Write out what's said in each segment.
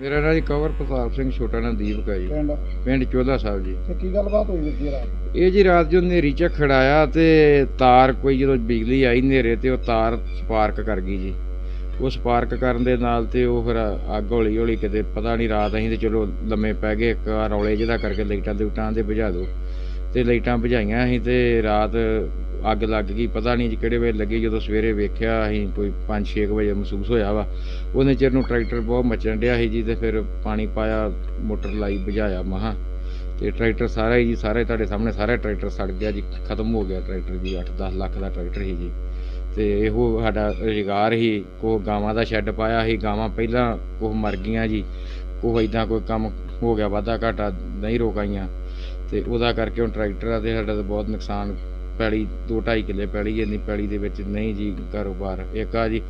ਮੇਰਾ ਨਾਂ ਜੀ ਕੰਵਰ ਪ੍ਰਤਾਪ ਸਿੰਘ ਛੋਟਾ ਨਾਂ ਦੀਪਕ ਹੈ ਜੀ। ਪਿੰਡ? ਪਿੰਡ ਚੋਲਾ ਸਾਹਿਬ ਜੀ। ਤੇ ਕੀ ਗੱਲਬਾਤ ਹੋਈ ਜੀ ਰਾਤ? ਇਹ ਜੀ ਰਾਤ ਜੋ ਹਨੇਰੀ ਝੱਖੜ ਆਇਆ ਤੇ ਤਾਰ ਕੋਈ ਜਦੋਂ ਬਿਜਲੀ ਆਈ ਹਨੇਰੇ ਤੇ ਉਹ ਤਾਰ ਸਪਾਰਕ ਕਰ ਗਈ ਜੀ। ਉਹ ਸਪਾਰਕ ਕਰਨ ਦੇ ਨਾਲ ਤੇ ਉਹ ਫਿਰ ਅੱਗ ਹੌਲੀ ਹੌਲੀ ਕਿਤੇ ਪਤਾ ਨਹੀਂ ਰਾਤ ਅਸੀਂ ਤੇ ਚਲੋ ਲੰਮੇ ਪੈ ਗਏ ਇੱਕ ਰੌਲੇ ਜਿਹਦਾ ਕਰਕੇ ਲਾਈਟਾਂ ਦੇ ਉਟਾਂ ਦੇ। ਬੁਝਾ ਦਿਓ ਤੇ ਲਾਈਟਾਂ ਬੁਝਾਈਆਂ ਅਸੀਂ ਤੇ ਰਾਤ ਅੱਗ ਲੱਗ ਗਈ, ਪਤਾ ਨਹੀਂ ਜੀ ਕਿਹੜੇ ਵੇਲੇ ਲੱਗੀ, ਜਦੋਂ ਸਵੇਰੇ ਵੇਖਿਆ ਅਸੀਂ ਕੋਈ 5-6 ਵਜੇ ਮਹਿਸੂਸ ਹੋਇਆ ਵਾ, ਉਹਨੇ ਚਿਰ ਨੂੰ ਟਰੈਕਟਰ ਬਹੁਤ ਮਚਣ ਡਿਆ ਸੀ ਜੀ ਤੇ ਫਿਰ ਪਾਣੀ ਪਾਇਆ, ਮੋਟਰ ਲਾਈ, ਬੁਝਾਇਆ ਮਹਾ ਤੇ ਟਰੈਕਟਰ ਸਾਰਾ ਹੀ ਜੀ, ਸਾਰੇ ਤੁਹਾਡੇ ਸਾਹਮਣੇ ਸਾਰਾ ਟਰੈਕਟਰ ਸੜ ਗਿਆ ਜੀ, ਖਤਮ ਹੋ ਗਿਆ ਟਰੈਕਟਰ ਜੀ 8-10 ਲੱਖ ਦਾ ਟਰੈਕਟਰ ਸੀ ਜੀ, ਤੇ ਇਹੋ ਸਾਡਾ ਰੁਜ਼ਗਾਰ ਹੀ ਕੋ ਗਾਵਾਂ ਦਾ ਸ਼ੈੱਡ ਪਾਇਆ ਸੀ, ਗਾਵਾਂ ਪਹਿਲਾਂ ਕੁਛ ਮਰ ਗਈਆਂ ਜੀ ਕੋ ਇਦਾਂ ਕੋਈ ਕੰਮ ਹੋ ਗਿਆ, ਵਾਧਾ ਘਾਟਾ ਨਹੀਂ ਰੋਕਾਈਆਂ ਤੇ ਉਹਦਾ ਕਰਕੇ ਹੁਣ ਟਰੈਕਟਰ ਆ ਤੇ ਸਾਡਾ ਤਾਂ ਬਹੁਤ ਨੁਕਸਾਨ ਪੈਲੀ 2.5 ਕਿੱਲੇ ਪੈਲੀ ਇੰਨੀ ਪੈਲੀ ਦੇ ਵਿੱਚ ਨਹੀਂ ਜੀ ਕਾਰੋਬਾਰ। ਇੱਕ ਆ ਜੀ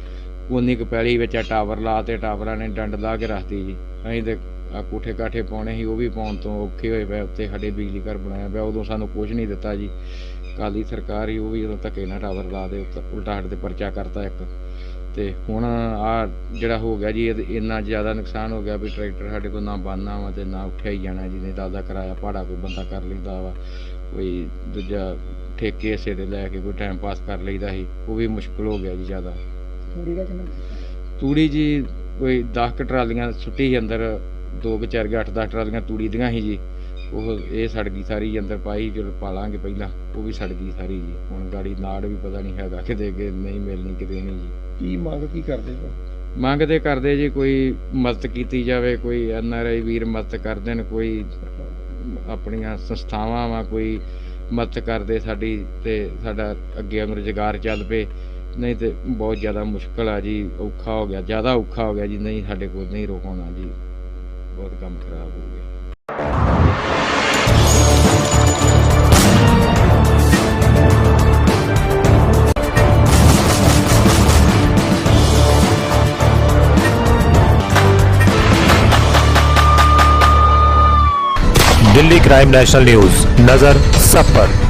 ਉਨੀ ਕੁ ਪੈਲੀ ਵਿੱਚ ਆ ਟਾਵਰ ਲਾ ਤੇ ਟਾਵਰਾਂ ਨੇ ਡੰਡ ਲਾ ਕੇ ਰੱਖਤੀ ਜੀ। ਅਸੀਂ ਤੇ ਆ ਕੋਠੇ ਕਾਠੇ ਪਾਉਣੇ ਸੀ ਉਹ ਵੀ ਪਾਉਣ ਤੋਂ ਔਖੇ ਹੋਏ ਪਏ ਉੱਤੇ ਸਾਡੇ ਬਿਜਲੀ ਘਰ ਬਣਾਇਆ ਪਿਆ ਉਦੋਂ ਸਾਨੂੰ ਕੁਝ ਨਹੀਂ ਦਿੱਤਾ ਜੀ। ਕਾਲੀ ਸਰਕਾਰ ਹੀ ਉਹ ਵੀ ਉਦੋਂ ਧੱਕੇ ਨਾਲ ਟਾਵਰ ਲਾ ਦੇ ਉੱਤੇ ਉਲਟਾ ਸਾਡੇ ਤੇ ਪਰਚਾ ਕਰਤਾ ਇੱਕ। ਤੇ ਹੁਣ ਆ ਜਿਹੜਾ ਹੋ ਗਿਆ ਜੀ ਇੰਨਾ ਜ਼ਿਆਦਾ ਨੁਕਸਾਨ ਹੋ ਗਿਆ ਵੀ ਟਰੈਕਟਰ ਸਾਡੇ ਕੋਲ ਨਾ ਬਣਨਾ ਵਾ ਤੇ ਨਾ ਉੱਠਿਆ ਹੀ ਜਾਣਾ ਜੀ ਤਾਂ ਉਹਦਾ ਕਿਰਾਇਆ ਭਾੜਾ ਕੋਈ ਬੰਦਾ ਕਰ ਲੈਂਦਾ ਵਾ ਕੋਈ ਦੂਜਾ ਠੇਕੇ ਹਿੱਸੇ ਦੇ ਲੈ ਕੇ ਕੋਈ ਟਾਈਮ ਪਾਸ ਕਰ ਲਈਦਾ ਸੀ ਉਹ ਵੀ ਮੁਸ਼ਕਲ ਹੋ ਗਿਆ ਜੀ ਜ਼ਿਆਦਾ। ਤੂੜੀ ਦਾ ਕਿੰਨਾ? ਤੂੜੀ ਜੀ ਕੋਈ 10 ਕੁ ਟਰਾਲੀਆਂ ਸੁੱਟੀ ਸੀ ਅੰਦਰ ਦੋ ਕੁ ਚਾਰ 8-10 ਟਰਾਲੀਆਂ ਤੂੜੀ ਦੀਆਂ ਸੀ ਜੀ। ਉਹ ਇਹ ਸੜ ਗਈ ਸਾਰੀ ਅੰਦਰ ਪਾਈ ਜਦੋਂ ਪਾਲਾਂਗੇ ਪਹਿਲਾਂ ਉਹ ਵੀ ਸੜ ਗਈ ਸਾਰੀ ਜੀ। ਹੁਣ ਗਾੜੀ ਨਾੜ ਵੀ ਪਤਾ ਨਹੀਂ ਹੈਗਾ ਕਿਤੇ ਕਿ ਨਹੀਂ ਮਿਲਣੀ ਕਿਤੇ ਨਹੀਂ ਜੀ। ਕੀ ਮੰਗ ਕੀ ਕਰਦੇ ਹੋ? ਮੰਗਦੇ ਕਰਦੇ ਜੀ ਕੋਈ ਮਦਦ ਕੀਤੀ ਜਾਵੇ ਕੋਈ ਐਨ ਆਰ ਆਈ ਵੀਰ ਮਦਦ ਕਰ ਦੇਣ ਕੋਈ ਆਪਣੀਆਂ ਸੰਸਥਾਵਾਂ ਵਾ ਕੋਈ ਮਦਦ ਕਰਦੇ ਸਾਡੀ ਤੇ ਸਾਡਾ ਅੱਗੇ ਰੁਜ਼ਗਾਰ ਚੱਲ ਪਏ। ਨਹੀਂ ਤੇ ਬਹੁਤ ਜ਼ਿਆਦਾ ਮੁਸ਼ਕਲ ਆ ਜੀ ਔਖਾ ਹੋ ਗਿਆ ਜ਼ਿਆਦਾ ਔਖਾ ਹੋ ਗਿਆ ਜੀ ਨਹੀਂ ਸਾਡੇ ਕੋਲ ਨਹੀਂ ਰੋਕਾਉਣਾ ਜੀ। बहुत कम खराब हो गया। दिल्ली क्राइम नेशनल न्यूज़ नज़र सब पर।